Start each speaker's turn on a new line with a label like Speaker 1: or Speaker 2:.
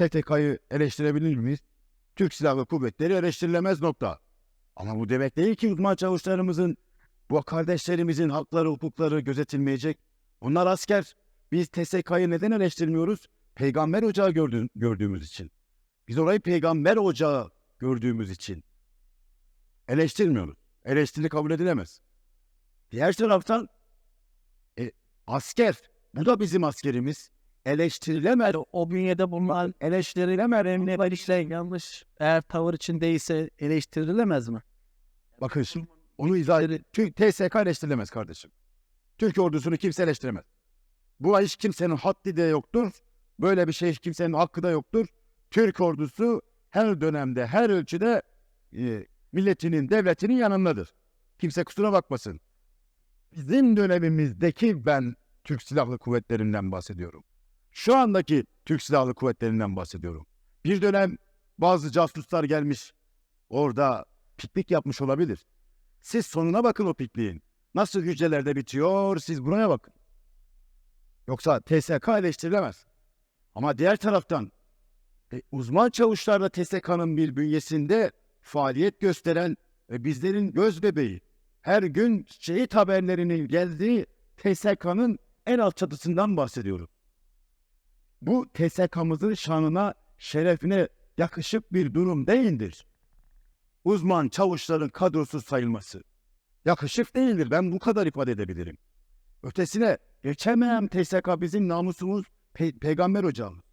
Speaker 1: STK'yı eleştirebilir miyiz? Türk Silahlı Kuvvetleri eleştirilemez nokta. Ama bu demek değil ki uzman çavuşlarımızın, bu kardeşlerimizin hakları, hukukları gözetilmeyecek. Bunlar asker. Biz TSK'yı neden eleştirmiyoruz? Peygamber ocağı gördüğüm, gördüğümüz için. Biz orayı peygamber ocağı gördüğümüz için eleştirmiyoruz. Eleştiri kabul edilemez. Diğer taraftan e, asker, bu da bizim askerimiz. Eleştirilemez,
Speaker 2: O bünyede bulunan
Speaker 1: eleştirilemez.
Speaker 2: emniyet işte yanlış eğer tavır içindeyse eleştirilemez mi?
Speaker 1: Bakın şimdi onu izah edin. Çünkü TSK eleştirilemez kardeşim. Türk ordusunu kimse eleştiremez. Bu iş kimsenin haddi de yoktur. Böyle bir şey kimsenin hakkı da yoktur. Türk ordusu her dönemde, her ölçüde e, milletinin, devletinin yanındadır. Kimse kusura bakmasın. Bizim dönemimizdeki ben Türk Silahlı Kuvvetlerinden bahsediyorum. Şu andaki Türk Silahlı Kuvvetlerinden bahsediyorum. Bir dönem bazı casuslar gelmiş orada piknik yapmış olabilir. Siz sonuna bakın o pikniğin. Nasıl hücrelerde bitiyor siz buraya bakın. Yoksa TSK eleştirilemez. Ama diğer taraftan e, uzman çavuşlar da TSK'nın bir bünyesinde faaliyet gösteren e, bizlerin göz bebeği. Her gün şehit haberlerinin geldiği TSK'nın en alt çatısından bahsediyorum. Bu TSK'mızın şanına, şerefine yakışık bir durum değildir uzman çavuşların kadrosu sayılması. Yakışık değildir. Ben bu kadar ifade edebilirim. Ötesine geçemem TSK bizim namusumuz, pe- peygamber ocağımız.